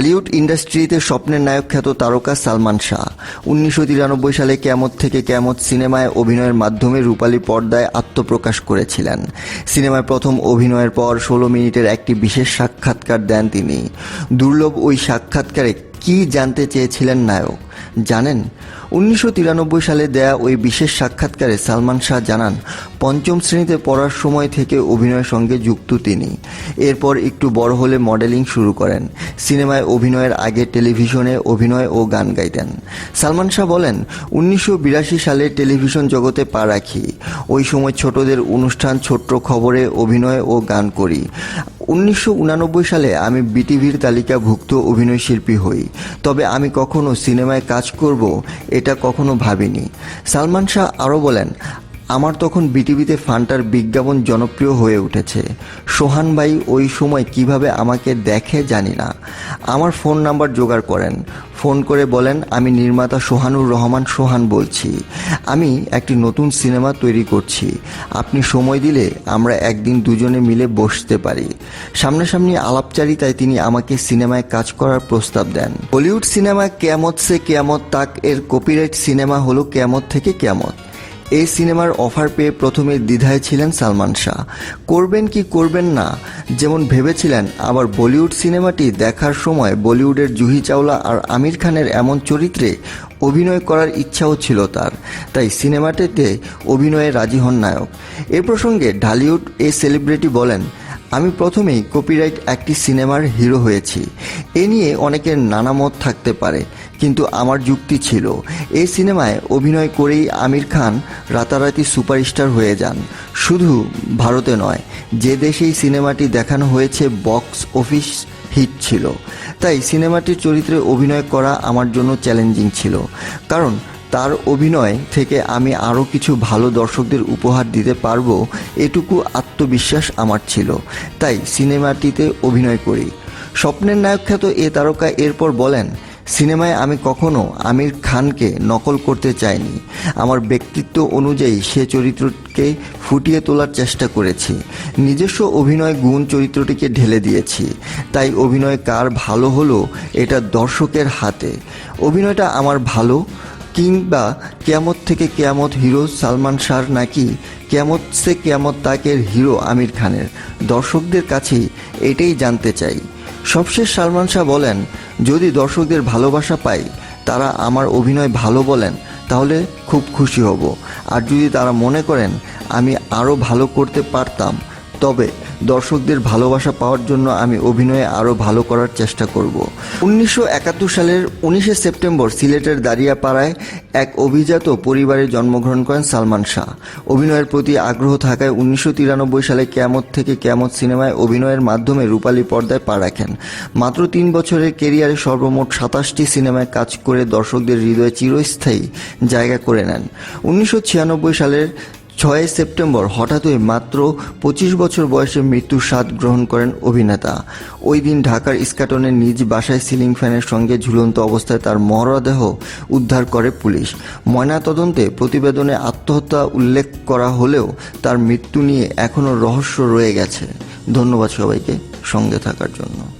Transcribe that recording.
হালিউড ইন্ডাস্ট্রিতে স্বপ্নের নায়ক খ্যাত তারকা সালমান শাহ। উনিশশো তিরানব্বই সালে ক্যামত থেকে ক্যামত সিনেমায় অভিনয়ের মাধ্যমে রূপালী পর্দায় আত্মপ্রকাশ করেছিলেন। সিনেমায় প্রথম অভিনয়ের পর ষোলো মিনিটের একটি বিশেষ সাক্ষাৎকার দেন তিনি। দুর্লভ ওই সাক্ষাৎকারে কি জানতে চেয়েছিলেন নায়ক? জানেন, উনিশশো তিরানব্বই সালে দেয়া ওই বিশেষ সাক্ষাৎকারে সালমান শাহ জানান, পঞ্চম শ্রেণীতে পড়ার সময় থেকে অভিনয়ের সঙ্গে যুক্ত তিনি। এরপর একটু বড় হলে মডেলিং শুরু করেন। সিনেমায় অভিনয়ের আগে টেলিভিশনে অভিনয় ও গান গাইতেন। সালমান শাহ বলেন, উনিশশো বিরাশি সালে টেলিভিশন জগতে পা রাখি। ওই সময় ছোটদের অনুষ্ঠান, ছোট্ট খবরে অভিনয় ও গান করি। উনিশশো সালে আমি বিটিভির তালিকাভুক্ত অভিনয় শিল্পী হই। তবে আমি কখনো সিনেমায় কাজ করব, এটা কখনো ভাবিনি। সালমান শাহ আরও বলেন আমার তখন বিটিভিতে ফান্টার বিজ্ঞাপন জনপ্রিয় হয়ে উঠেছে। সোহান ভাই ওই সময় কীভাবে আমাকে দেখে জানি না। আমার ফোন নাম্বার জোগাড় করেন। ফোন করে বলেন, আমি নির্মাতা সোহানুর রহমান সোহান বলছি। আমি একটি নতুন সিনেমা তৈরি করছি। আপনি সময় দিলে আমরা একদিন দুজনে মিলে বসতে পারি। সামনাসামনি আলাপচারিতায় তিনি আমাকে সিনেমায় কাজ করার প্রস্তাব দেন। বলিউড সিনেমা কেয়ামত সে কেয়ামত তাক এর কপিরাইট সিনেমা হলো কেয়ামত থেকে কেয়ামত। এই সিনেমার অফার পেয়ে প্রথমে দ্বিধায় ছিলেন সালমান শাহ। করবেন কি করবেন না, যেমন ভেবেছিলেন, আবার বলিউড সিনেমাটি দেখার সময় বলিউডের জুহি চাওলা আর আমির খানের এমন চরিত্রে অভিনয় করার ইচ্ছাও ছিল তার। তাই সিনেমাটিতে অভিনয়ে রাজি হন নায়ক। এ প্রসঙ্গে ঢালিউড এ সেলিব্রিটি বলেন, আমি প্রথমেই কপিরাইট একটি সিনেমার হিরো হয়েছি। এ নিয়ে অনেকের নানা মত থাকতে পারে। কিন্তু আমার যুক্তি ছিল। এই সিনেমায় অভিনয় করেই আমির খান রাতারাতি সুপারস্টার হয়ে যান। শুধু ভারতে নয়, যে দেশেই সিনেমাটি দেখানো হয়েছে, বক্স অফিস হিট ছিল। তাই সিনেমাটির চরিত্রে অভিনয় করা আমার জন্য চ্যালেঞ্জিং ছিল। কারণ তার অভিনয় থেকে আমি আরও কিছু ভালো দর্শকদের উপহার দিতে পারব, এটুকু আত্মবিশ্বাস আমার ছিল। তাই সিনেমাটিতে অভিনয় করি। স্বপ্নের নায়ক খ্যাত এ তারকা এরপর বলেন সিনেমায় আমি কখনো আমির খানকে নকল করতে চাইনি। আমার ব্যক্তিত্ব অনুযায়ী সে চরিত্রকে ফুটিয়ে তোলার চেষ্টা করেছি। নিজস্ব অভিনয় গুণ চরিত্রটিকে ঢেলে দিয়েছি। তাই অভিনয় কার ভালো হলো, এটা দর্শকের হাতে। অভিনয়টা আমার ভালো, কিংবা কেয়ামত থেকে কেয়ামত হিরো সালমান শাহর নাকি কেয়ামত সে কেয়ামত তাকের হিরো আমির খানের। দর্শকদের কাছেই এটাই জানতে চাই। সবশেষ সালমান শাহ বলেন, যদি দর্শকদের ভালোবাসা পাই, তারা আমার অভিনয় ভালো বলেন, তাহলে খুব খুশি হব। আর যদি তারা মনে করেন, আমি আরও ভালো করতে পারতাম তবে দর্শকদের ভালোবাসা পাওয়ার জন্য আমি অভিনয়ে আরও ভালো করার চেষ্টা করব। উনিশশো একাত্তর সালের উনিশে সেপ্টেম্বর সিলেটের দাঁড়িয়াপাড়ায় এক অভিজাত পরিবারে জন্মগ্রহণ করেন সালমান শাহ। অভিনয়ের প্রতি আগ্রহ থাকায় উনিশশো তিরানব্বই সালে ক্যামত থেকে ক্যামত সিনেমায় অভিনয়ের মাধ্যমে রূপালী পর্দায় পা রাখেন। মাত্র তিন বছরের কেরিয়ারে সর্বমোট সাতাশটি সিনেমায় কাজ করে দর্শকদের হৃদয়ে চিরস্থায়ী জায়গা করে নেন। উনিশশো ছিয়ানব্বই সালের ছয় সেপ্টেম্বর হঠাৎই মাত্র পঁচিশ বছর বয়সে মৃত্যুর স্বাদ গ্রহণ করেন অভিনেতা। ওই দিন ঢাকার ইস্কাটনের নিজ বাসায় সিলিং ফ্যানের সঙ্গে ঝুলন্ত অবস্থায় তার মরদেহ উদ্ধার করে পুলিশ। ময়নাতদন্তে প্রতিবেদনে আত্মহত্যা উল্লেখ করা হলেও তার মৃত্যু নিয়ে এখনও রহস্য রয়ে গেছে। ধন্যবাদ সবাইকে সঙ্গে থাকার জন্য।